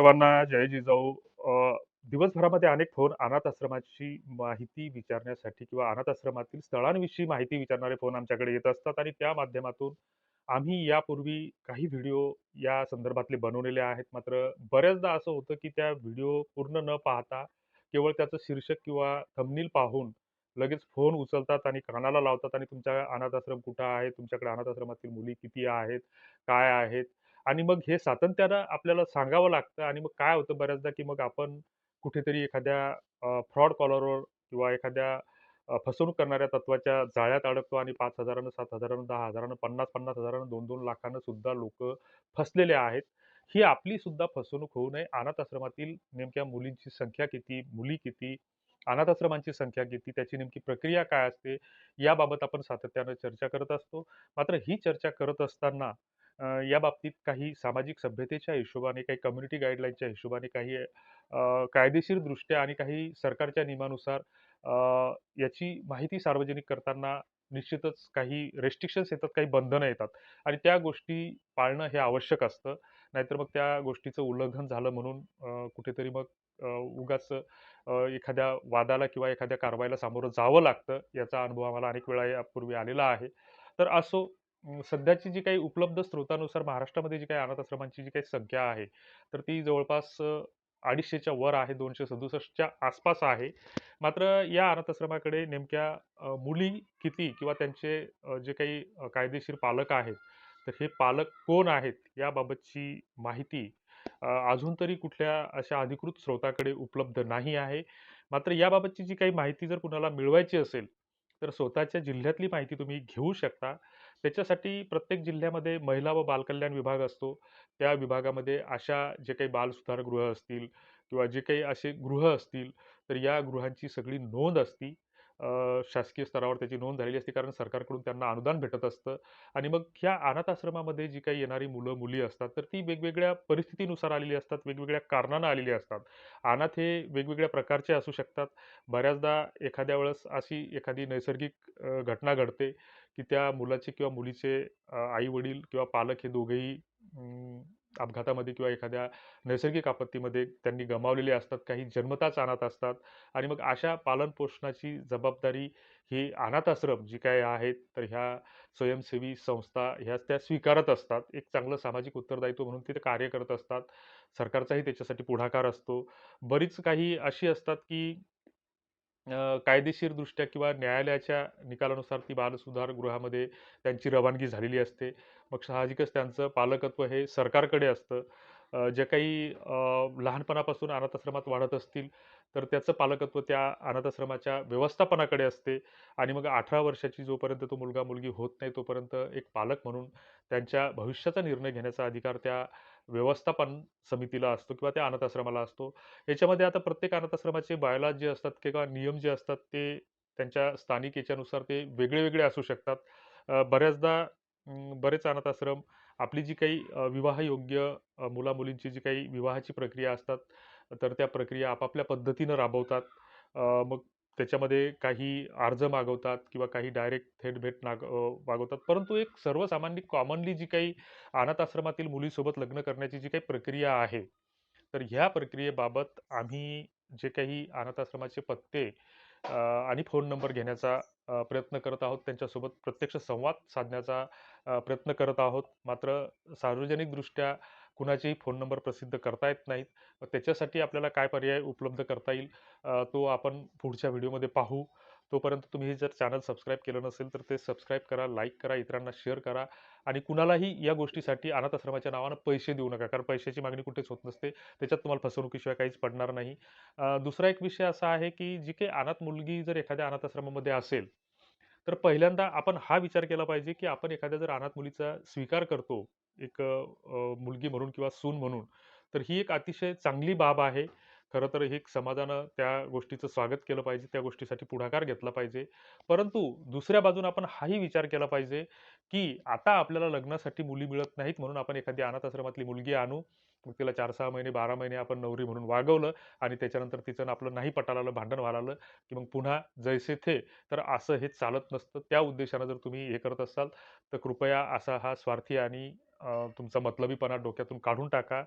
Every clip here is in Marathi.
सर्वांना जय जिजाऊ. दिवसभरामध्ये अनेक फोन अनाथ आश्रमाची माहिती विचारण्यासाठी किंवा अनाथ आश्रमातील स्थळांविषयी माहिती विचारणारे फोन आमच्याकडे येत असतात आणि त्या माध्यमातून आम्ही यापूर्वी काही व्हिडिओ या संदर्भातले बनवलेले आहेत. मात्र बऱ्याचदा असं होतं की त्या व्हिडिओ पूर्ण न पाहता केवळ त्याचं शीर्षक किंवा थंबनील पाहून लगेच फोन उचलतात आणि कानाला लावतात आणि तुमच्या अनाथ आश्रम कुठं आहे? तुमच्याकडे अनाथ आश्रमातील मुली किती आहेत? काय आहेत? आणि मग हे सातत्यानं आपल्याला सांगावं लागतं आणि मग काय होतं बऱ्याचदा की मग आपण कुठेतरी एखाद्या फ्रॉड कॉलरवर किंवा एखाद्या अ, फसवणूक करणाऱ्या तत्वाच्या जाळ्यात अडकतो आणि पाच हजारानं सात हजारानं दहा हजारानं पन्नास पन्नास हजारानं दोन दोन लाखानं सुद्धा लोक फसलेले आहेत. ही आपली सुद्धा फसवणूक होऊ नये. अनाथ आश्रमातील नेमक्या मुलींची संख्या किती मुली किती अनाथ आश्रमांची संख्या किती त्याची नेमकी प्रक्रिया काय असते याबाबत आपण सातत्यानं चर्चा करत असतो. मात्र ही चर्चा करत असताना या बाबतीत काही सामाजिक सभ्यतेच्या हिशोबाने काही कम्युनिटी गाईडलाईनच्या हिशोबाने काही कायदेशीरदृष्ट्या कायदेशीर दृष्ट्या आणि काही सरकारच्या नियमानुसार याची माहिती सार्वजनिक करताना निश्चितच काही रेस्ट्रिक्शन्स येतात काही बंधनं येतात आणि त्या गोष्टी पाळणं हे आवश्यक असतं. नाहीतर मग त्या गोष्टीचं उल्लंघन झालं म्हणून कुठेतरी मग उगाच एखाद्या वादाला किंवा एखाद्या कारवाईला सामोरं जावं लागतं याचा अनुभव आम्हाला अनेक वेळा यापूर्वी आलेला आहे. तर असो अं, सध्याची जी काही उपलब्ध स्रोतानुसार महाराष्ट्रामध्ये जी काही अनाथ आश्रमांची जी काही संख्या आहे तर ती जवळपास अ, अडीचशेच्या वर आहे दोनशे सदुसष्टच्या आसपास आहे. मात्र या अनाथ आश्रमाकडे नेमक्या अ, मुली किती किंवा त्यांचे अ, जे काही अ, कायदेशीर पालक आहेत तर हे पालक कोण आहेत याबाबतची माहिती अ, अजून तरी कुठल्या अशा अधिकृत स्रोताकडे उपलब्ध नाही आहे. मात्र याबाबतची जी काही माहिती जर कुणाला मिळवायची असेल तर स्वतःच्या जिल्ह्यातली माहिती तुम्ही घेऊ शकता. त्याच्यासाठी प्रत्येक जिल्ह्यामध्ये महिला व बालकल्याण विभाग असतो. त्या विभागामध्ये अशा जे काही बालसुधारगृह असतील किंवा जे काही असे गृह असतील तर या गृहांची सगळी नोंद असती. शासकीय स्तरावर त्याची नोंद झालेली असते. कारण सरकारकडून त्यांना अनुदान भेटत असतं. आणि मग ह्या अनाथ आश्रमामध्ये जी काही येणारी मुलं मुली असतात तर ती वेगवेगळ्या परिस्थितीनुसार आलेली असतात वेगवेगळ्या कारणानं आलेली असतात. अनाथ हे वेगवेगळ्या प्रकारचे असू शकतात. बऱ्याचदा एखाद्या वेळेस अशी एखादी नैसर्गिक घटना घडते की त्या मुलाचे किंवा मुलीचे आई वडील किंवा पालक हे दोघेही अपघातामध्ये किंवा एखाद्या नैसर्गिक आपत्तीमध्ये त्यांनी गमावलेले असतात काही जन्मताच अनाथ असतात आणि मग अशा पालनपोषणाची जबाबदारी ही अनाथाश्रम जी काय आहेत तर ह्या स्वयंसेवी संस्था ह्या त्या स्वीकारत असतात. एक चांगलं सामाजिक उत्तरदायित्व म्हणून ते कार्य करत असतात. सरकारचाही त्याच्यासाठी पुढाकार असतो. बरीच काही अशी असतात की कायदेशीरदृष्ट्या किंवा न्यायालयाच्या निकालानुसार ती बालसुधारगृहामध्ये त्यांची रवानगी झालेली असते. मग साहजिकच त्यांचं पालकत्व हे सरकारकडे असतं. जे काही लहानपणापासून अनाथ आश्रमात वाढत असतील तर त्याचं पालकत्व त्या अनाथाश्रमाच्या व्यवस्थापनाकडे असते. आणि मग अठरा वर्षाची जोपर्यंत तो मुलगा मुलगी होत नाही तोपर्यंत एक पालक म्हणून त्यांच्या भविष्याचा निर्णय घेण्याचा अधिकार त्या व्यवस्थापन समितीला असतो किंवा त्या अनाथ आश्रमाला असतो. याच्यामध्ये आता प्रत्येक अनाथ आश्रमाचे बायलॉज जे असतात किंवा नियम जे असतात ते त्यांच्या स्थानिक याच्यानुसार ते वेगळे वेगळे असू शकतात. बऱ्याचदा बरेच अनाथ आश्रम आपली जी काही विवाहयोग्य मुलामुलींची जी काही विवाहाची प्रक्रिया असतात तर त्या प्रक्रिया आपापल्या पद्धतीनं राबवतात. मग त्याच्यामध्ये काही अर्ज मागवतात किंवा काही डायरेक्ट थेट भेट नाग मागवतात. परंतु एक सर्वसामान्य कॉमनली जी काही अनाथ आश्रमातील मुलीसोबत लग्न करण्याची जी काही प्रक्रिया आहे तर ह्या प्रक्रियेबाबत आम्ही जे काही अनाथ आश्रमाचे पत्ते आणि फोन नंबर घेण्याचा प्रयत्न करत आहोत. त्यांच्यासोबत प्रत्यक्ष संवाद साधण्याचा प्रयत्न करत आहोत. मात्र सार्वजनिकदृष्ट्या कुणाचेही फोन नंबर प्रसिद्ध करता येत नाहीत. त्याच्यासाठी आपल्याला काय पर्याय उपलब्ध करता येईल? तो आपण पुढच्या व्हिडिओमध्ये पाहू. तोपर्यंत तुम्ही हे जर चॅनल सबस्क्राईब केलं नसेल तर ते सबस्क्राईब करा लाईक करा इतरांना शेअर करा आणि कुणालाही या गोष्टीसाठी अनाथ आश्रमाच्या नावानं पैसे देऊ नका कारण पैशाची मागणी कुठेच होत नसते. त्याच्यात तुम्हाला फसवणुकीशिवाय काहीच पडणार नाही. दुसरा एक विषय असा आहे की जी काही अनाथ मुलगी जर एखाद्या अनाथ आश्रमामध्ये असेल तर पहिल्यांदा आपण हा विचार केला पाहिजे की आपण एखाद्या जर अनाथ मुलीचा स्वीकार करतो एक मुलगी म्हणून किंवा सून म्हणून तर ही एक अतिशय चांगली बाब आहे. खरं तर हे एक समाजानं त्या गोष्टीचं स्वागत केलं पाहिजे त्या गोष्टीसाठी पुढाकार घेतला पाहिजे. परंतु दुसऱ्या बाजून आपण हाही विचार केला पाहिजे की आता आपल्याला लग्नासाठी मुली मिळत नाहीत म्हणून आपण एखादी अनाथ आश्रमातली मुलगी आणू मग तिला 4-6 महिने, 12 महिने आपण नवरी म्हणून वागवलं आणि त्याच्यानंतर तिचं आपलं नाही पटालालं लागलं, भांडण व्हायला की मग पुन्हा जैसे थे. तर असं हे चालत नसतं. त्या उद्देशानं जर तुम्ही हे करत असाल, तर कृपया असा हा स्वार्थी आणि तुमचा मतलबीपणा डोक्यातून काढून टाका.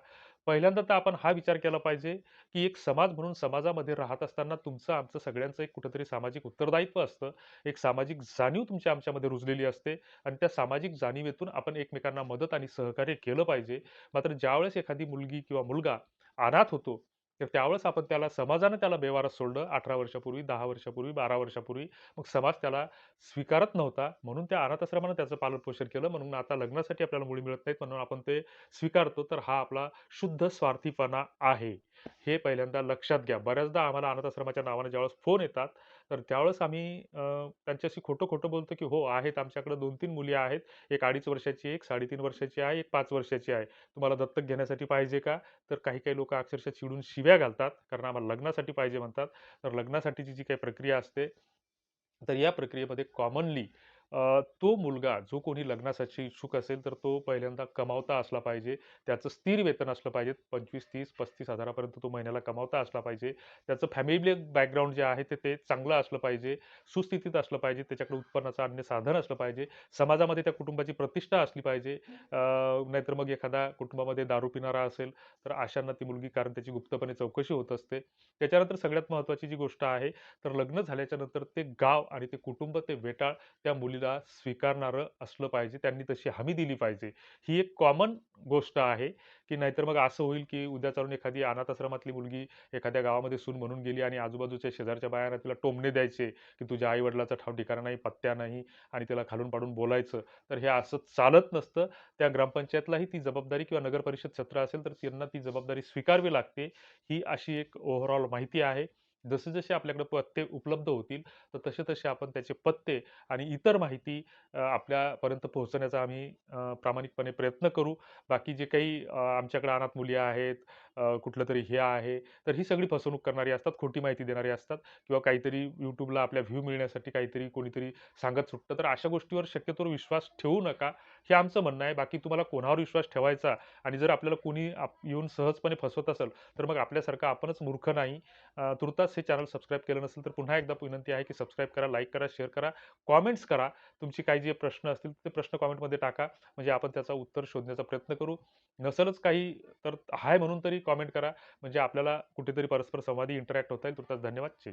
पहिल्यांदा तर आपण हा विचार केला पाहिजे, की एक समाज म्हणून समाजामध्ये राहत असताना तुमचं, आमचं सगळ्यांचं एक कुठंतरी सामाजिक उत्तरदायित्व असतं. एक सामाजिक जाणीव तुमच्या आमच्यामध्ये रुजलेली असते आणि त्या सामाजिक जाणीवेतून आपण एकमेकांना मदत आणि सहकार्य केलं पाहिजे. मात्र ज्यावेळेस एखादी मुलगी किंवा मुलगा अनाथ होतो, तर त्यावेळेस आपण त्याला समाजानं त्याला बेवारस सोडलं 18 वर्षापूर्वी, दहा वर्षापूर्वी, 12 वर्षापूर्वी. मग समाज त्याला स्वीकारत नव्हता. म्हणून त्या अनाथाश्रमानं त्याचं पालनपोषण केलं. म्हणून आता लग्नासाठी आपल्याला मुली मिळत नाहीत म्हणून आपण ते स्वीकारतो. तर हा आपला शुद्ध स्वार्थीपणा आहे. हे पहिल्यांदा लक्षात घ्या. बऱ्याचदा आम्हाला अनाथाश्रमाच्या नावाने ज्यावेळेस फोन येतात, तर त्यावेळेस आम्ही अ, त्यांच्याशी खोटं-खोटं बोलतो, की "हो, आहेत आमच्याकडे 2-3 मुली आहेत. एक 2.5 वर्षाची, एक 3.5 वर्षाची आहे, एक 5 वर्षाची आहे. तुम्हाला दत्तक घेण्यासाठी पाहिजे का?" तर काही-काही लोकं अक्षरशः चिडून शिव्या घालतात. कारण आम्हाला लग्नासाठी पाहिजे म्हणतात. तर लग्नासाठीची जी काही प्रक्रिया असते, तर या प्रक्रियेमध्ये कॉमनली तो मुलगा जो कोणी लग्नासाठी इच्छुक असेल, तर तो पहिल्यांदा कमावता असला पाहिजे. त्याचं स्थिर वेतन असलं पाहिजे. 25, 30, 35 हजारापर्यंत तो महिन्याला कमावता असला पाहिजे. त्याचं फॅमिली बॅकग्राऊंड जे आहे ते ते चांगलं असलं पाहिजे. सुस्थितीत असलं पाहिजे. त्याच्याकडे उत्पन्नाचं अन्य साधन असलं पाहिजे. समाजामध्ये त्या कुटुंबाची प्रतिष्ठा असली पाहिजे. नाहीतर मग एखादा कुटुंबामध्ये दारू पिणारा असेल, तर अशांना ती मुलगी कारण त्याची गुप्तपणे चौकशी होत असते. त्याच्यानंतर सगळ्यात महत्त्वाची जी गोष्ट आहे, तर लग्न झाल्याच्यानंतर ते गाव आणि ते कुटुंब, ते वेटाळ त्या मुलीला स्वीकारणारं असलं पाहिजे. त्यांनी तशी हमी दिली पाहिजे. ही एक कॉमन गोष्ट आहे, की नाहीतर मग असं होईल, की उद्या चालून एखादी अनाथ आश्रमातली मुलगी एखाद्या गावामध्ये सून म्हणून गेली आणि आजूबाजूच्या शेजारच्या बायांना तिला टोमणे द्यायचे, की तुझ्या आईवडिलाचा ठाव ठिकाणा नाही, पत्त्या नाही आणि तिला खालून पाडून बोलायचं. तर हे असं चालत नसतं. त्या ग्रामपंचायतलाही ती जबाबदारी किंवा नगरपरिषद सत्र असेल, तर त्यांना ती जबाबदारी स्वीकारावी लागते. ही अशी एक ओव्हरऑल माहिती आहे. जसे-जसे आपल्याकडे पत्ते उपलब्ध होतील, तर तसे-तसे आपण त्याचे पत्ते आणि इतर माहिती आपल्यापर्यंत पोहोचवण्याचा आम्ही प्रामाणिकपणे प्रयत्न करू. बाकी जे काही आमच्याकडे अनाथ मुली आहेत, कुठलं तरी हे आहे, तर ही सगळी फसवणूक करणारी असतात, खोटी माहिती देणारी असतात किंवा काहीतरी यूट्यूबला आपल्या व्ह्यू मिळण्यासाठी काहीतरी कोणीतरी सांगत सुटतं. तर अशा गोष्टीवर शक्यतोवर विश्वास ठेवू नका, हे आमचं म्हणणं आहे. बाकी तुम्हाला कोणावर विश्वास ठेवायचा आणि जर आपल्याला कोणी आप येऊन सहजपणे फसवत असेल, तर मग आपल्यासारखं आपणच मूर्ख नाही. तुर्तास हे चॅनल सबस्क्राईब केलं नसेल, तर पुन्हा एकदा विनंती आहे, की सबस्क्राईब करा, लाईक करा, शेअर करा, कॉमेंट्स करा. तुमची काही जे प्रश्न असतील, ते प्रश्न कॉमेंटमध्ये टाका. म्हणजे आपण त्याचा उत्तर शोधण्याचा प्रयत्न करू. नसेलच काही, तर हाय म्हणून तरी कमेंट करा. म्हणजे आपल्याला कुठेतरी परस्पर संवादी इंटरॅक्ट होता येईल. तुर्तास धन्यवाद. जय